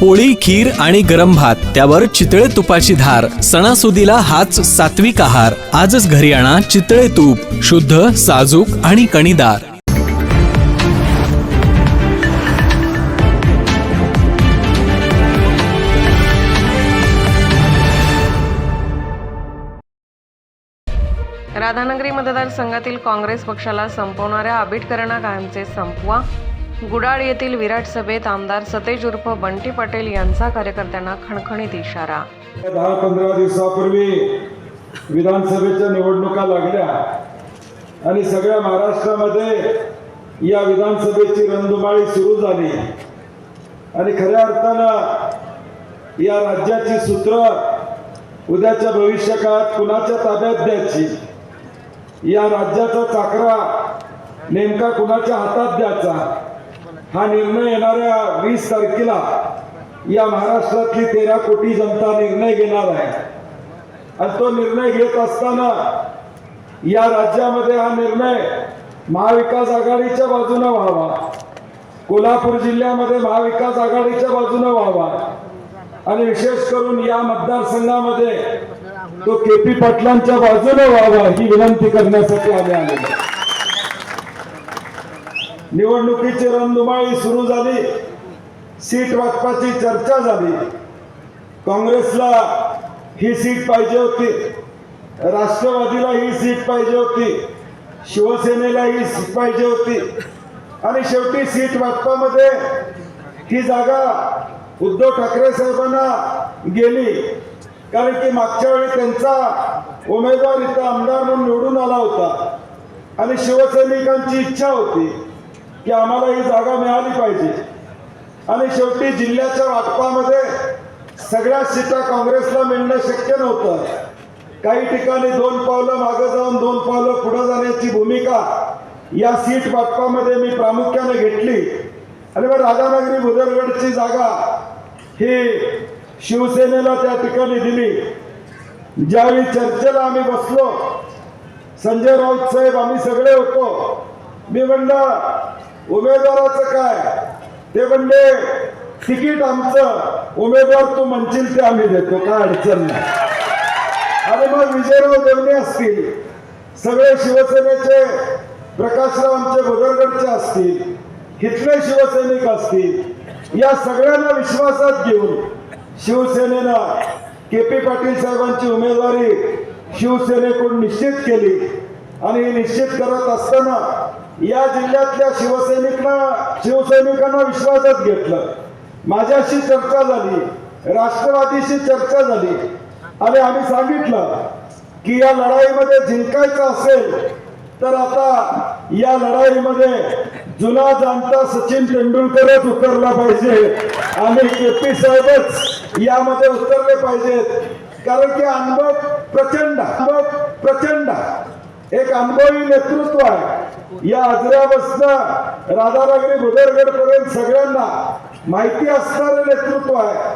पोळी खीर आणि गरम भात त्यावर चितळे तुपाची धार सणासुदीला हाच सात्विक आहार. आजच घरी आणा चितळे तूप शुद्ध साजूक आणि कणीदार. राधानगरी मतदारसंघातील काँग्रेस पक्षाला संपवणाऱ्या आबिटकरांना कायमचे संपवा. गुडाळ येथील विराट सभेत आमदार सतेज उर्फ बंटी पटेल यांचा कार्यकर्त्यांना खणखणीत इशारा. दहा पंधरा दिवसापूर्वी विधानसभेच्या निवडणुका लागल्या आणि सगळ्या महाराष्ट्रामध्ये या विधानसभेची रणधुमाळी सुरू झाली. आणि खऱ्या अर्थानं या राज्याची सूत्र उद्याच्या भविष्यकाळात कुणाच्या ताब्यात द्यायची? या राज्याचा चाकरा नेमका कुणाच्या हातात द्यायचा? हा निर्णय येणाऱ्या वीस तारखेला या महाराष्ट्रातली तेरा कोटी जनता निर्णय घेणार आहे. आणि तो निर्णय घेत असताना या राज्यामध्ये हा निर्णय महाविकास आघाडीच्या बाजूने व्हावा. कोल्हापूर जिल्ह्यामध्ये महाविकास आघाडीच्या बाजूने व्हावा. आणि विशेष करून या मतदारसंघामध्ये तो के पी पाटलांच्या बाजूने व्हावा ही विनंती करण्यासाठी आम्ही आलेलो निवडणुकीची रणधुमाळी सुरू झाली. सीट वाटपाची चर्चा झाली. काँग्रेसला ही सीट पाहिजे होती. राष्ट्रवादीला ही सीट पाहिजे होती. शिवसेनेला ही सीट पाहिजे होती. आणि शेवटी सीट वाटपामध्ये ही जागा उद्धव ठाकरे साहेबांना गेली. कारण की मागच्या वेळी त्यांचा उमेदवार इथं आमदार म्हणून निवडून आला होता. आणि शिवसैनिकांची इच्छा होती. की आम्हाला ही जागा मिळाली पाहिजे. आणि शेवटी जिल्ह्याच्या वाटपामध्ये सगळ्या सीटा काँग्रेसला मिळणं शक्य नव्हतं. काही ठिकाणी दोन पावलं मागे जाऊन दोन पावलं पुढे जाण्याची भूमिका या सीट वाटपामध्ये मी प्रामुख्याने घेतली. आणि मग राधानगरी भुदरगडची जागा ही शिवसेनेला त्या ठिकाणी दिली. ज्यावेळी चर्चेला आम्ही बसलो संजय राऊत साहेब आम्ही सगळे होतो. मी म्हणलं उमेदवाराचं काय? ते म्हणले तिकीट आमचं. उमेदवार तू म्हणशील ते आम्ही देतो. काय अडचण नाही. आणि मग विजयराव देवणे असतील सगळे शिवसेनेचे प्रकाशराव आमचे भुदरगडचे असतील इथले शिवसैनिक असतील या सगळ्यांना विश्वासात घेऊन शिवसेनेनं के पी पाटील साहेबांची उमेदवारी शिवसेनेकडून निश्चित केली. आणि निश्चित करत असताना या जिल्ह्यातल्या शिवसैनिकांना शिवसैनिकांना विश्वासात घेतलं माझ्याशी चर्चा झाली राष्ट्रवादीशी चर्चा झाली आणि आम्ही सांगितलं की या लढाईमध्ये जिंकायचं असेल तर आता या लढाईमध्ये जुना जाणता सचिन तेंडुलकरच उतरला पाहिजे. आणि के पी साहेबच यामध्ये उतरले पाहिजेत. कारण की अनुभव प्रचंड अनुभव प्रचंड. एक अनुभवी नेतृत्व आहे. या आजऱ्यापासून राधानगरी भुदरगड पर्यंत सगळ्यांना माहिती असणारे नेतृत्व आहे.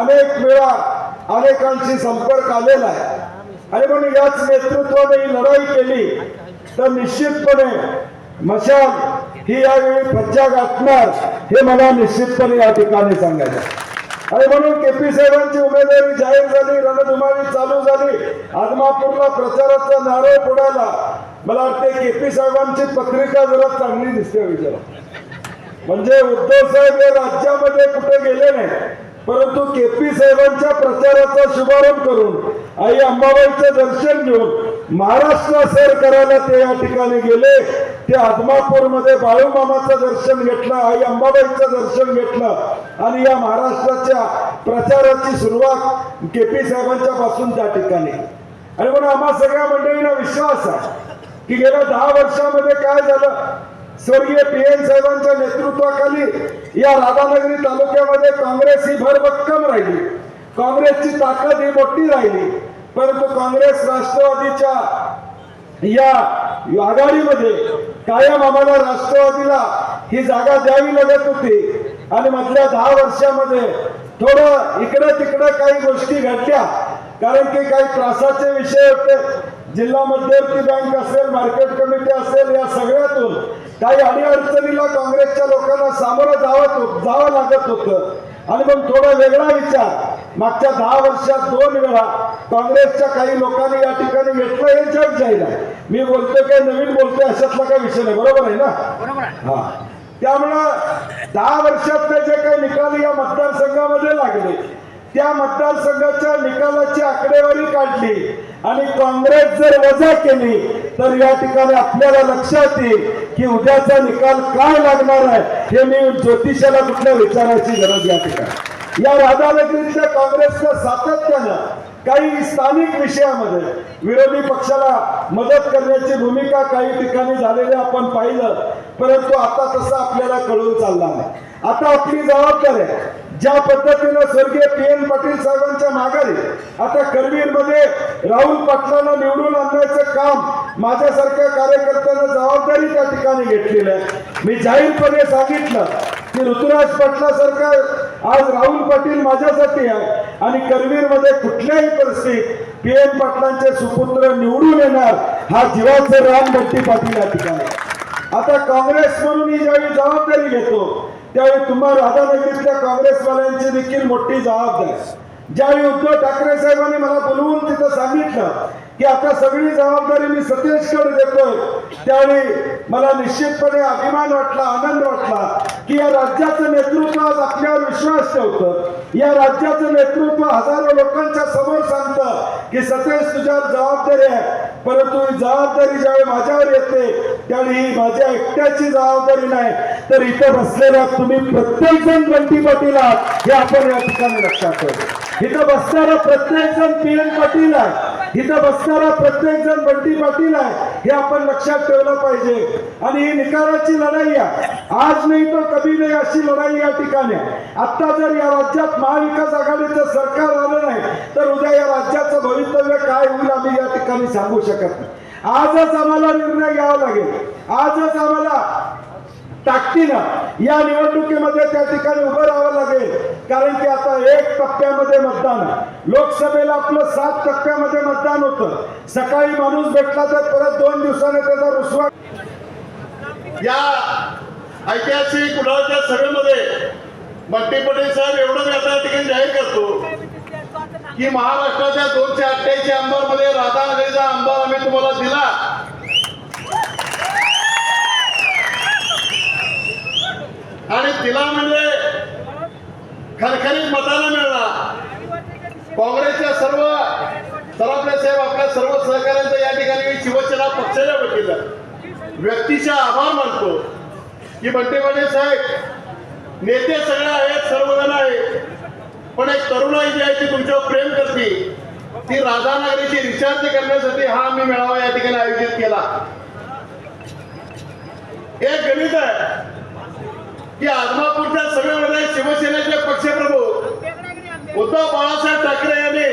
अनेक वेळा अनेकांशी संपर्क आलेला आहे. आणि म्हणून याच नेतृत्वाने ही लढाई केली तर निश्चितपणे मशाल ही यावेळी फज्जा गाठणार हे मला निश्चितपणे या ठिकाणी सांगायचं आणि म्हणून के पी साहेबांची उमेदवारी जाहीर झाली रणधुमाळी चालू झाली. आदमापूरला प्रचाराचा नारळ फोडायला मला वाटते के पी साहेबांची पत्रिका जरा चांगली दिसते हो विचारा म्हणजे उद्धव साहेब हे राज्यामध्ये कुठे गेले नाही परंतु के पी साहेबांच्या प्रचाराचा शुभारंभ करून आई अंबाबाईचं दर्शन घेऊन महाराष्ट्र सर करायला ते या ठिकाणी गेले. ते आदमापूरमध्ये बाळूमामाचं दर्शन घेतलं आई अंबाबाईचं दर्शन घेतलं. आणि या महाराष्ट्राच्या प्रचाराची सुरुवात के पी साहेबांच्या पासून त्या ठिकाणी. आणि म्हणून आम्हा सगळ्या मंडळींना विश्वास आहे की गेल्या दहा वर्षामध्ये काय झालं? स्वर्गीय पी एन साहेबांच्या नेतृत्वाखाली या राधानगरी तालुक्यामध्ये काँग्रेस ही भरभक्कम राहिली. काँग्रेसची ताकद ही मोठी राहिली. परंतु काँग्रेस राष्ट्रवादीच्या या आघाडीमध्ये कायम आम्हाला राष्ट्रवादीला ही जागा द्यावी लागत होती. आणि मधल्या दहा वर्षामध्ये थोडं इकडे तिकडे काही गोष्टी घडल्या. कारण की काही त्रासाचे विषय होते. जिल्हा मध्यवर्ती बँक असेल मार्केट कमिटी असेल या सगळ्यातून काही अडीअडचणीला काँग्रेसच्या लोकांना सामोरं जावं जावं लागत होतं. आणि मग थोडा वेगळा विचार. मागच्या दहा वर्षात दोन वेळा काँग्रेसच्या काही लोकांनी या ठिकाणी घेतलं हे जग जाईल मी बोलतोय काय नवीन बोलतोय अशातला काही विषय नाही. बरोबर आहे ना? हा. त्यामुळं दहा वर्षातले जे काही निकाल या मतदारसंघामध्ये लागले त्या मतदारसंघाच्या निकालाची आकडेवारी काढली आणि काँग्रेस जर वजा केली तर या ठिकाणी आपल्याला लक्षात येईल की उद्याचा निकाल काय लागणार आहे हे मी ज्योतिषाला कुठल्या विचाराची गरज या ठिकाणी. या राधानगरीतल्या काँग्रेसच्या सातत्यानं काही स्थानिक विषयामध्ये विरोधी पक्षाला मदत करण्याची भूमिका काही ठिकाणी झालेली आपण पाहिलं परंतु आता तसं आपल्याला कळून चालला नाही. आता आपली जबाबदारी आहे. ज्या पद्धतीनं स्वर्गीय पी एन पाटील साहेबांच्या माघारी आता करवीरमध्ये राहुल पाटलांना निवडून आणण्याचं काम माझ्यासारख्या कार्यकर्त्यांना जबाबदारी त्या ठिकाणी घेतलेलं आहे. मी जाहीरपणे सांगितलं की ऋतुराज पाटलासारखा आज राहुल पाटील माझ्यासाठी आहे आणि करवीरमध्ये कुठल्याही परिस्थितीत पी एन पाटलांचे सुपुत्र निवडून येणार हा जीवाचं राम भट्टी पाटील या ठिकाणी. आता काँग्रेस म्हणून ही ज्यावेळी जबाबदारी घेतो त्यावेळी तुम्हा राधानगरीतल्या काँग्रेसवाल्यांची देखील मोठी जबाबदारी. ज्यावेळी उद्धव ठाकरे साहेबांनी मला बोलवून तिथं सांगितलं की आता सगळी जबाबदारी मी सतेजकडे देतोय त्यावेळी मला निश्चितपणे अभिमान वाटला आनंद वाटला की या राज्याचं नेतृत्व आज आपल्यावर विश्वास ठेवतं. या राज्याचं नेतृत्व हजारो लोकांच्या समोर सांगतं की सतेज तुझ्यावर जबाबदारी आहे. परंतु ही जबाबदारी ज्यावेळी माझ्यावर येते त्यावेळी ही माझ्या एकट्याची जबाबदारी नाही. तर इथं बसलेल्या तुम्ही प्रत्येक जण बंटी पाटील आहात हे आपण या ठिकाणी लक्षात ठेवतो इथं बसणारा प्रत्येक जण पी एन पाटील आहे. इथं बसणारा प्रत्येक जण बंटी पाटील आहे हे आपण लक्षात ठेवलं पाहिजे. आणि ही निकालाची लढाई आहे. आज नाही तर कधी नाही अशी लढाई या ठिकाणी आता जर या राज्यात महाविकास आघाडीचं सरकार आलं नाही तर उद्या या राज्याचं भवितव्य काय होईल आम्ही या ठिकाणी सांगू शकत नाही. आजच आम्हाला निर्णय घ्यावा लागेल. आजच आम्हाला ताकदीनं या निवडणुकीमध्ये त्या ठिकाणी उभं राहावं लागेल. कारण की आता एक टप्प्यामध्ये मतदान लोकसभेला आपलं सात टप्प्यामध्ये मतदान होतं. सकाळी माणूस भेटला तर परत दोन दिवसाने त्याचा रुसवा. या ऐतिहासिक कुडाळच्या सभेमध्ये बंटी पटेल साहेब एवढं मी आता ठिकाणी जाहीर करतो. की महाराष्ट्राच्या दोनशे अठ्ठ्याऐंशी आमदारमध्ये राधानगरीचा आमदार आम्ही तुम्हाला दिला. आणि तिला म्हणजे खरखरीत मताला मिळणार काँग्रेसच्या सर्व सराफले साहेब आपल्या सर्व सहकाऱ्यांचा या ठिकाणी मी शिवसेना पक्षाच्या वतीनं व्यक्तीचा आभार मानतो. की बंटे पाटील साहेब नेते सगळे आहेत सर्वजण आहेत. पण एक तरुणाई जी आहे ती तुमच्यावर प्रेम करते. ती राधानगरीची रिचार्ज करण्यासाठी हा आम्ही मेळावा या ठिकाणी आयोजित केला. एक गणित आहे. की आदमापूरच्या सभेमध्ये शिवसेनेचे पक्षप्रमुख उद्धव बाळासाहेब ठाकरे यांनी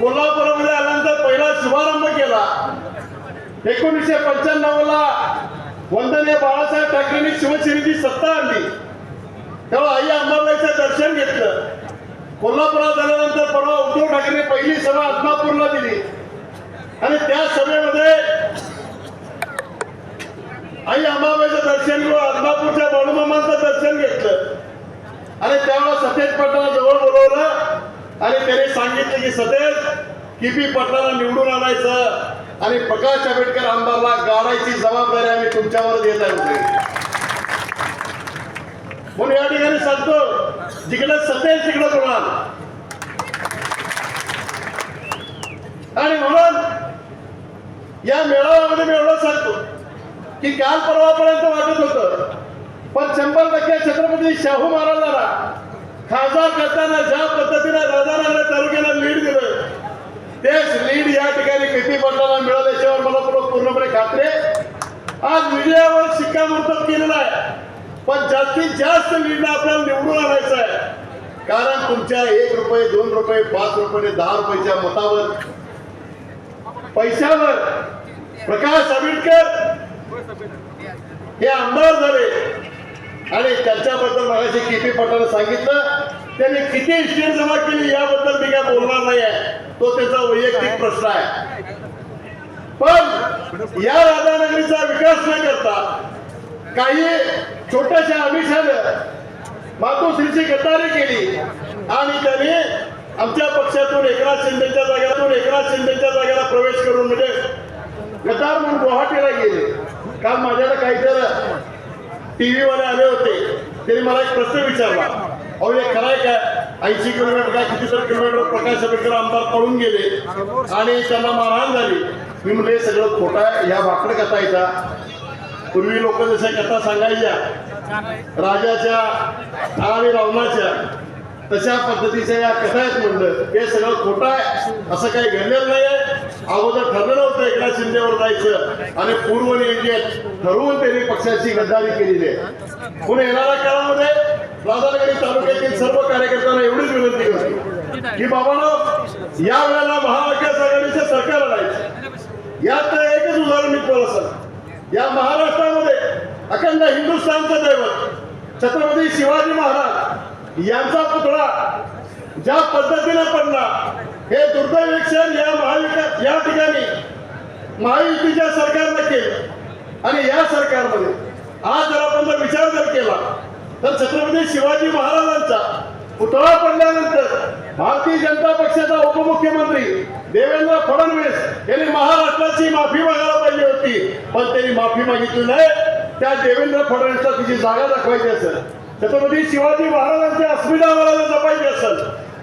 कोल्हापूरमध्ये आल्यानंतर पहिला शुभारंभ केला. एकोणीसशे पंच्याण्णव ला वंदनीय बाळासाहेब ठाकरेंनी शिवसेनेची सत्ता आणली. तेव्हा आई अंबाबाईचं दर्शन घेतलं. कोल्हापुरात झाल्यानंतर परवा उद्धव ठाकरे पहिली सभा आदमापूरला दिली. आणि त्या सभेमध्ये आई अंबाबाईचं दर्शन घेऊन आदमापूरच्या बाळूमामांचं दर्शन घेतलं. आणि त्यावेळेला सतेज पाटलाला जवळ बोलवलं. आणि त्याने सांगितलं की सतेज किपी पाटलाला निवडून आणायचं आणि प्रकाश आंबेडकर आमदारला गाडायची जबाबदारी आम्ही तुमच्यावर देत आहे. म्हणून या ठिकाणी सांगतो जिकडे सतेज तिकडे बोलाल आणि म्हणून या मेळाव्यामध्ये मी एवढं सांगतो की काल परवापर्यंत वाटत होतं पण शंभर टक्के छत्रपती शाहू महाराजांना खासदार करताना ज्या पद्धतीने राजाराला तालुक्याला लीड दिलं तेच लीड या ठिकाणी किती पटलाला मिळालं याच्यावर मला पूर्णपणे खात्री आज विजयावर शिक्कामोर्तब केलेला आहे. पण जास्तीत जास्त लीड आपल्याला निवडून आणायचं आहे. कारण तुमच्या एक रुपये दोन रुपये पाच रुपये दहा रुपयाच्या मतावर पैशावर प्रकाश आंबेडकर हे आमदार झाले. आणि त्यांच्याबद्दल मगाशी किती पटेल सांगितलं. त्यांनी किती इस्टेट जमा केली याबद्दल मी काय बोलणार नाही आहे तो त्याचा वैयक्तिक प्रश्न आहे. पण या राधानगरीचा विकास न करता काही छोट्याशा आमिषानं मातोश्रीची गद्दारी केली. आणि त्याने आमच्या पक्षातून एकनाथ शिंदेच्या जागेतून एकनाथ शिंदेच्या जागेला प्रवेश करून म्हणजे गद्दार म्हणून गुवाहाटीला गेले. काल माझ्याला काहीतरी टीव्ही वाले आले होते. त्यांनी मला एक प्रश्न विचारला. अहो हे खरंय का? ऐंशी किलोमीटर काय कितीतरी किलोमीटर प्रकाश आंबेडकर आमदार पळून गेले. आणि त्यांना मारहाण झाली. मी म्हणजे हे सगळं खोटा ह्या भाकड कथा पूर्वी लोक जशा कथा सांगायच्या राजाच्या आणि रावणाच्या तशा पद्धतीच्या या कथा आहेत म्हणलं. हे सगळं खोटं आहे. असं काही घडलेलं नाही अगोदर ठरलेलं होतं एकनाथ शिंदेवर जायचं आणि पूर्व नियोजित ठरवून त्यांनी पक्षाची गद्दारी केलेली आहे. पुढे येणाऱ्या काळामध्ये राधानगरी तालुक्यातील सर्व कार्यकर्त्यांना एवढीच विनंती करतो की बाबांनो या वेळेला महाविकास आघाडीचं सरकार आणायचं. यात एकच उदाहरण मी तुम्हाला सांगतो. या महाराष्ट्रामध्ये अखंड हिंदुस्थानचं दैवत छत्रपती शिवाजी महाराज यांचा पुतळा ज्या पद्धतीने पडला हे दुर्दैवी क्षण या महाविकास या ठिकाणी महायुतीच्या सरकारनं केलं. आणि या सरकारमध्ये आज जर आपण जर विचार जर केला तर छत्रपती शिवाजी महाराजांचा पुतळा पडल्यानंतर भारतीय जनता पक्षाचा उपमुख्यमंत्री देवेंद्र फडणवीस यांनी महाराष्ट्राची माफी मागायला पाहिजे होती. पण त्यांनी माफी मागितली नाही. त्या देवेंद्र फडणवीसला तिची जागा दाखवायची असेल. छत्रपती शिवाजी महाराजांच्या अस्मिता आम्हाला जपायची असेल.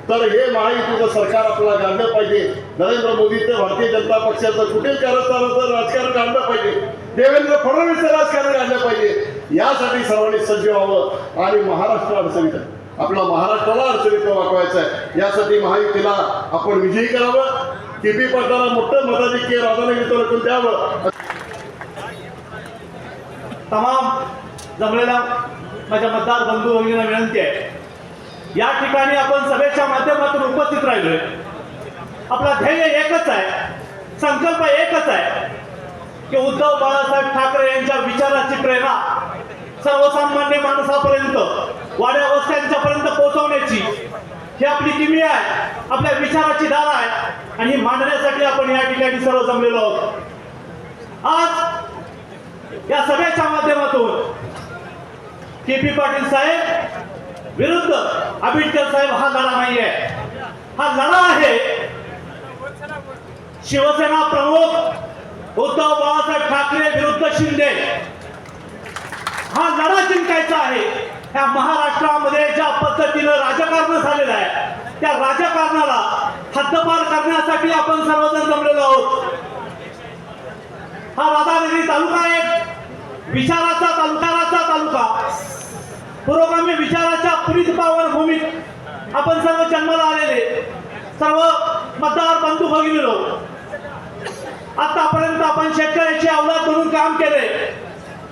तर हे महायुतीचं सरकार आपल्याला काढलं पाहिजे. नरेंद्र मोदीचं भारतीय जनता पक्षाचं कुठील कारस्थानाचं राजकारण काढलं पाहिजे. देवेंद्र फडणवीसचं राजकारण काढलं पाहिजे. यासाठी सर्वांनी सज्ज व्हावं आणि महाराष्ट्र अडचणीत आपला महाराष्ट्राला अडचणीत वाकवायचं आहे. यासाठी महायुतीला आपण विजयी करावं. टीपी पाटलाला मोठं मताधिक्य राधानगरी तालुक्यात द्यावं तमाम जमलेला माझ्या मतदार बंधू भगिनींना विनंती आहे. या ठिकाणी आपण सभेच्या माध्यमातून उपस्थित राहिलोय. आपला ध्येय एकच आहे संकल्प एकच आहे की उद्धव बाळासाहेब ठाकरे यांच्या विचाराची प्रेरणा सर्वसामान्य माणसापर्यंत वाड्या वस्त्यांच्यापर्यंत पोहोचवण्याची ही आपली किमी आहे. आपल्या विचाराची धारा आहे. आणि ही मांडण्यासाठी आपण या ठिकाणी सर्व जमलेलो आहोत. आज या सभेच्या माध्यमातून के पी पाटील साहेब विरुद्ध आंबेडकर साहेब हा लढा नाही आहे हा लढा आहे. शिवसेना प्रमुख उद्धव बाळासाहेब ठाकरे विरुद्ध शिंदे. हा लढा जिंकायचा आहे. या महाराष्ट्रामध्ये ज्या पद्धतीनं राजकारण झालेलं आहे त्या राजकारणाला हद्दपार करण्यासाठी आपण सर्वजण जमलेलो आहोत. हा राधानगरी तालुका एक विचाराचा तालुकाराचा तालुका. पुरोगामी विचाराच्या प्रीत पावन भूमीत आपण सर्व जन्माला आलेले सर्व मतदार बंधू भगिनीलो आतापर्यंत आपण शेतकऱ्याची अवलाद म्हणून काम केले.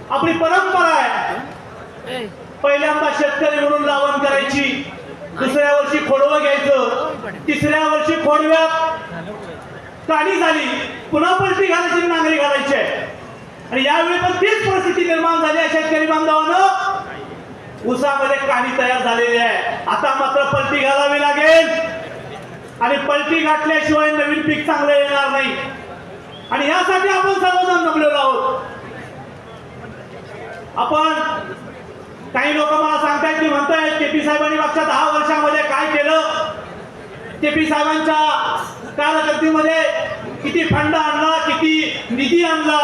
आपली परंपरा आहे पहिल्यांदा शेतकरी म्हणून लावण करायची. दुसऱ्या वर्षी खोडवं घ्यायचं. तिसऱ्या वर्षी खोडव्यात काणी झाली. पुन्हा पलटी घालायची नांगरी घालायची आहे. आणि यावेळी पण तीच परिस्थिती निर्माण झाली आहे शेतकरी बांधवानं. ऊसामध्ये काणी तयार झालेली आहे. आता मात्र पलटी घालावी लागेल. आणि पलटी घातल्याशिवाय नवीन पीक चांगलं येणार नाही. आणि यासाठी आपण सर्वजण जमलेलो आहोत. आपण काही लोक मला सांगतायत की म्हणतायत केपी साहेबांनी मागच्या दहा वर्षामध्ये काय केलं? केपी साहेबांच्या कारकिर्दीमध्ये किती फंड आणला किती निधी आणला?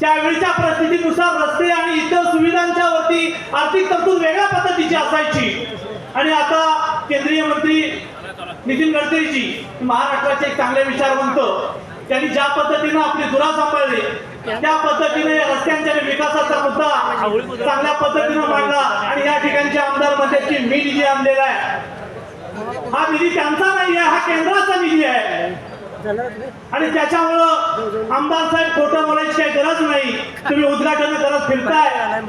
त्यावेळीच्या परिस्थितीनुसार रस्ते आणि इतर सुविधांच्या वरती आर्थिक तरतूद वेगळ्या पद्धतीची असायची. आणि आता केंद्रीय मंत्री नितीन गडकरीजी महाराष्ट्राचे एक चांगले विचारवंत त्यांनी ज्या पद्धतीनं आपली धुरा सांभाळली त्या पद्धतीने रस्त्यांच्या विकासाचा मुद्दा चांगल्या पद्धतीनं मांडला. आणि या ठिकाणचे आमदार म्हणतात मी निधी आणलेला आहे. हा निधी त्यांचा नाही आहे हा केंद्राचा निधी आहे. आणि त्याच्यामुळं आमदार साहेब खोटं बोलायची काही गरज नाही. तुम्ही उद्घाटन करत फिरताय.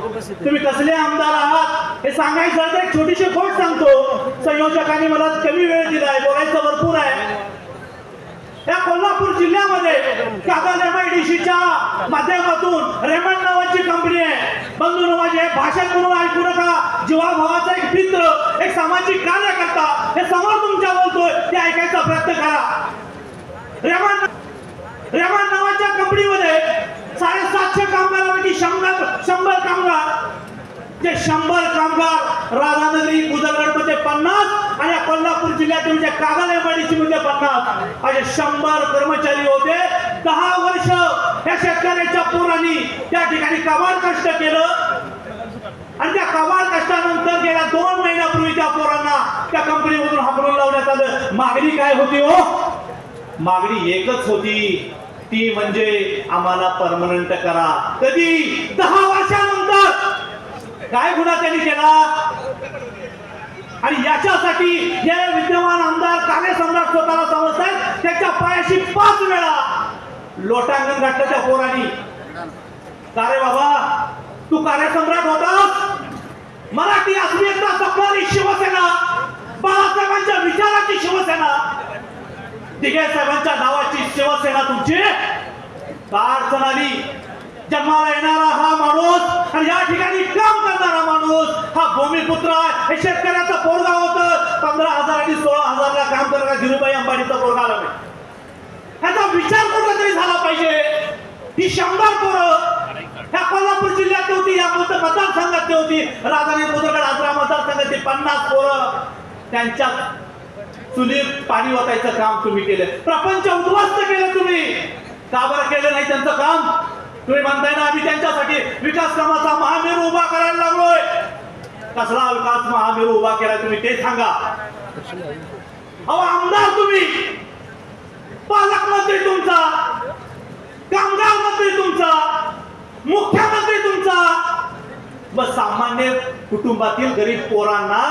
तुम्ही कसले आमदार आहात? हे सांगायचं एक छोटीशी खोट सांगतो. संयोजकांनी मला कमी वेळ दिलाय बोलायचं भरपूर आहे. या कोल्हापूर जिल्ह्यामध्ये काका एमआयडीसीच्या माध्यमातून रेमंड नावाची कंपनी आहे. बंधू नवाजी हे भाषण म्हणून ऐकू नका जीवाभावाचा एक मित्र एक सामाजिक कार्यकर्ता हे समोर तुमच्या बोलतोय ते ऐकायचा प्रयत्न करा. रेमंड रेमंड नावाच्या कंपनीमध्ये साडेसातशे कामगारांपैकी शंभर शंभर कामगार जे शंभर कामगार राधानगरी गुजरगडमध्ये पन्नास आणि कोल्हापूर जिल्ह्यातील जे कागल एमआयडीसी मध्ये पन्नास. असे शंभर कर्मचारी होते. दहा वर्ष या शेतकऱ्याच्या पोरांनी त्या ठिकाणी कमाल कष्ट केलं. आणि त्या कमाल कष्टानंतर गेल्या दोन महिन्यापूर्वी त्या पोरांना त्या कंपनीमधून हाकलून लावण्यात आलं. मागणी काय होती हो? मागणी एकच होती. ती म्हणजे आम्हाला परमनंट करा. कधी? दहा काय गुन्हा त्यांनी केला? आणि याच्यासाठी हे विद्यमान आमदार कार्यसम्राट स्वतःला समजतात त्याच्या पायाशी पाच वेळा लोटांगण घातलं त्या पोरांनी. का रे बाबा? तू कार्यसम्राट होतास? मराठी अस्मिता जपणारी शिवसेना बाळासाहेबांच्या विचाराची शिवसेना दिघे साहेबांच्या नावाची शिवसेना तुमची. का अडचण आली? जन्माला येणारा हा माणूस आणि या ठिकाणी काम विचार कुठं तरी झाला पाहिजे. ही शंभर पोरं ह्या कोल्हापूर जिल्ह्यात होती या मत- मतदारसंघात होती. राधाने मुदगड आजरा मतदारसंघातली पन्नास पोरं त्यांच्या चुलीत पाणी वाचायचं काम तुम्ही केलं. प्रपंच उद्ध्वस्त केलं तुम्ही. का बरं केलं नाही त्यांचं काम. तुम्ही म्हणताय ना आम्ही त्यांच्यासाठी विकास कामाचा महामेरू उभा करायला लागलोय. कसला विकास महामेरू उभा केला तुम्ही ते सांगा. अहो आमदार तुम्ही पालकमंत्री तुमचा कामगार मंत्री तुमचा मुख्यमंत्री तुमचा व सामान्य कुटुंबातील गरीब पोरांना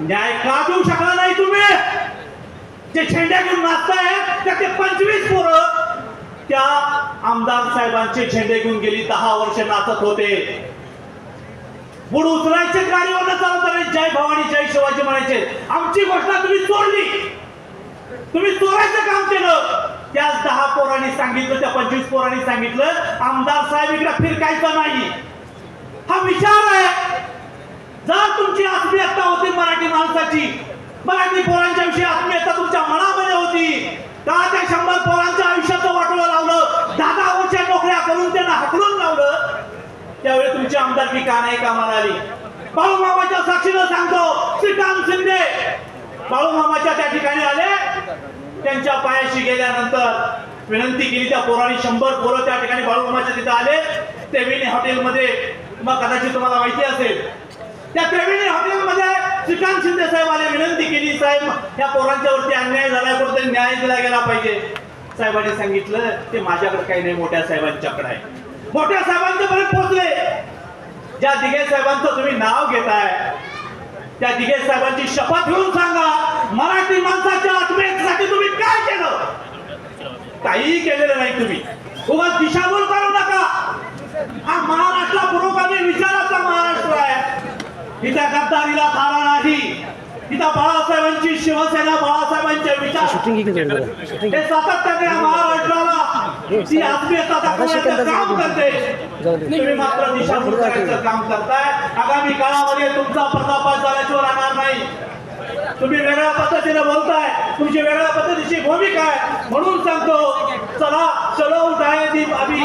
न्याय का देऊ शकला नाही तुम्ही? जे झेंड्या घेऊन नाचताय त्याचे पंचवीस पोरं त्या आमदार साहेबांचे झेंडे घेऊन गेली दहा वर्ष नाचत होते. बुड उचलायचे गाडीवर चालत जय भवानी जय शिवाजी म्हणायचे आमची घोषणा तुम्ही चोरली तुम्ही चोरायचं काम केलं. त्याच दहा पोरांनी सांगितलं त्या पंचवीस पोरांनी सांगितलं आमदार साहेब इकडे फिरकायचं नाही. हा विचार आहे. जर तुमची आत्मीयता होती मराठी माणसाची मराठी पोरांच्या विषयी आत्मीयता तुमच्या मनामध्ये होती का त्या शंभर पोरांच्या आयुष्याचं वाटोळं लावलं दहा वर्षा नोकऱ्या करून त्यांना हकलून लावलं? त्यावेळी तुमची आमदारकी का नाही का आली? बाळू मामाच्या साक्षीनं सांगतो श्रीकांत शिंदे. बाळू मामाच्या त्या ठिकाणी आले. त्यांच्या पायाशी गेल्यानंतर विनंती केली त्या पोरांनी शंभर पोरं त्या ठिकाणी बाळू मामाच्या आले. आले विनी हॉटेलमध्ये मग कदाचित तुम्हाला माहिती असेल त्या त्रिवेणी हॉटेलमध्ये श्रीकांत शिंदे साहेबांनी विनंती केली साहेब या पोरांच्या वरती अन्याय झालाय कुठेतरी न्याय दिला गेला पाहिजे. साहेबांनी सांगितलं ते माझ्याकडे काही नाही मोठ्या साहेबांच्याकडे आहे. मोठ्या साहेबांच्या पर्यंत पोहोचले. ज्या दिघे साहेबांचं तुम्ही नाव घेताय त्या दिघे साहेबांची शपथ घेऊन सांगा मराठी माणसाच्या आत्मेसाठी तुम्ही काय केलं? काही केलेलं नाही तुम्ही. उगाच दिशाभूल करू नका. हा महाराष्ट्र पुरोगामी विचाराचा महाराष्ट्र आहे. इथं गद्दारीला थारा नाही. इथं बाळासाहेबांची शिवसेना बाळासाहेबांचे विचार. हे सातत्याने महाराष्ट्राला ती आत्मीयता दाखवण्याचं काम करते. तुम्ही मात्र दिशाभूल करायचं काम करताय. आगामी काळामध्ये तुमचा पर्दाफाश झाल्याशिवाय राहणार नाही. तुम्ही वेगळ्या पद्धतीने बोलताय. तुमची वेगळ्या पद्धतीची भूमिका आहे. म्हणून सांगतो चला चलो उठाए दीप अभी